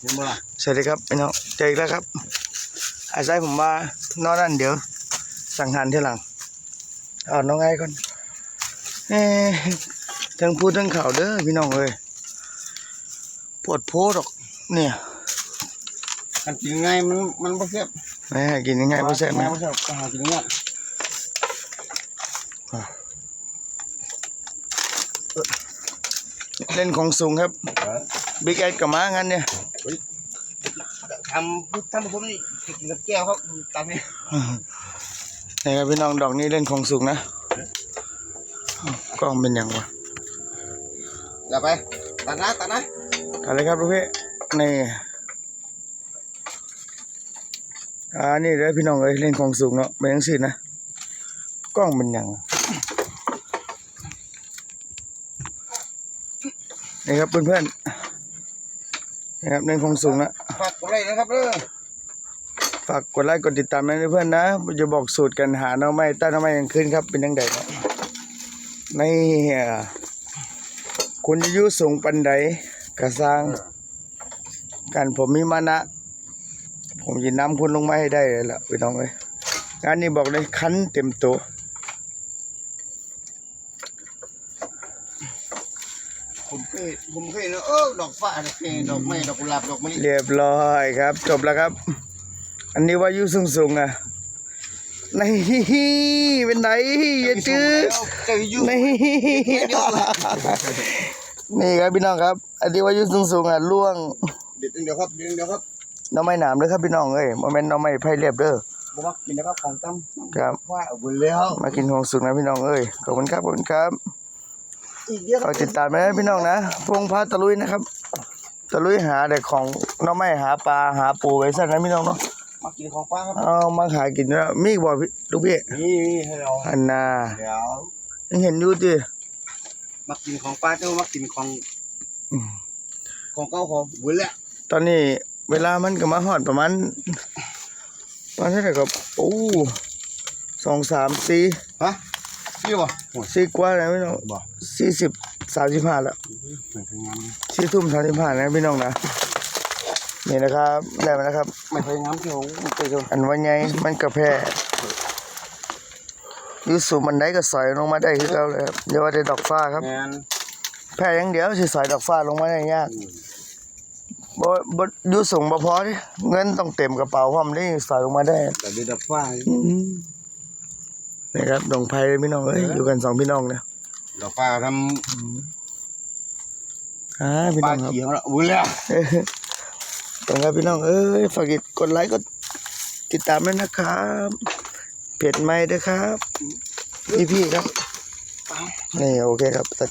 เห็นบ่ล่ะสวัสดีครับพี่น้องเจออีกแล้วครับ อาศัยผมมานอนนั่นเดี๋ยว สั่งหันที่หลังเอาน้องไอ้ก่อนเอ้ทั้งพูดทั้งข่าวเด้อพี่น้องเอ้ยปวดโพดอก เนี่ยกันกินง่ายมันมันบ่แซ่บแม่กินยังไงพ่อแซ่บไหมบ่แซ่บก็หากินง่ายเล่นของสูงครับบิ๊กแอดกับม้างั้นเนี่ย ทำพุทธท่านผู้ชมนี่กินกับแก้วครับตามนี้นี่ครับพี่น้องดอกนี้เล่นของสูงนะกล้องเป็นยังวะอย่าไปตัดนะตัดนะอะไรครับลูกพี่นี่อ่านี่เลยพี่น้องเอ้ยเล่นของสูงเนาะเป็นยังสินะกล้องเป็นยังนี่ครับเพื่อนๆ นี่ครับเล่นของสูงนะฝากกดไลค์นะครับเด้อฝากกดไลค์กดติดตามนะเพื่อนนะจะบอกสูตรกันหาหน้องไม้ใต้หน้องไม้กลางคืนครับเป็นยังไงเนาะในคุณอายุสูงปันใดกระสร้างการผมมีมานะ ผมยินน้ำคุณลงมาให้ได้เลยล่ะพี่น้องเอ้ยงานนี้บอกเลยคันเต็มตัว ผมเคยผมเคยเนอะเออดอกฟ้าดอกเพดอกไม้ดอกกุหลาบดอกมะลิเรียบร้อยครับ จบแล้วครับ อันนี้ว่าอายุสูงสูงๆอะนี่เป็นไหนอย่าจื้อเจออยู่นี่นี่ครับพี่น้องครับ อันนี้ว่าอายุสูงสูงๆอะล่วงเด็ดเดียวครับเด็ดเดียวครับหน้องไม้หนามเด้อครับพี่น้องเอ้ยโมเมนต์น้องไม้ไผ่เรียบเด้อบ่มักกินนะครับของตั้มครับว่าเอาไปแล้วมากินของสุกนะพี่น้องเอ้ยขอบคุณครับขอบคุณครับ อีกเยอะคฝารักบติดตามนะพี่น้องนะพงพาตะลุยนะครับ ตะลุยหาแต่ของหน้องไม้หาปลาหาปูไว้สั่นนะพี่น้องเนาะมากินของป้าครับเอามาหากินแล้วมีอีกบ่พี่ลูกพี่นี่ให้เราอันน่ะเดี๋ยวยังเห็นอยู่ดิมากินของป้าเจ้ามากินของอืมของเก่าของบุญแหละตอนนี้เวลามันก็มาฮอดประมาณประมาณเท่าไหร่ครับโอ้สองสามสี่ฮะ นี่บ่โอ้ยสี่กว่าแล้วพี่น้องบ่สี่สิบสามสิบห้าแล้วเหมือนทำงานสี่ทุ่มสามสิบห้านะพี่น้องนะนี่นะครับได้มาแล้วครับ ไม่เคยงามที่ของไปชมอันว่าไงมันกระแพ้อยูสูงมันได้ก็สอยลงมาได้คือเราเลยครับเดี๋ยวว่าได้ดอกฟ้าครับ งานแพ้อย่างเดียวสิสอยดอกฟ้าลงมาได้ยากบ่บ่อยูสูงบ่พอดิเงินต้องเต็มกระเป๋าพร้อมได้สอยลงมาได้ แต่ดีดับฟ้าอืม นี่ครับดงไผ่พี่น้องเอ้ยอยู่กันสองพี่น้องเนี่ยดับฟ้าทอ่าพี่ำป้าน้องครับ เขียวแล้วบุญแล้วเอ้ยตรงครับพี่น้องเอ้ยฝากกดไลค์กดติดตามด้วยนะครับเพจใหม่ด้วยครับ พี่พี่ๆครับนี่โอเคครับตัด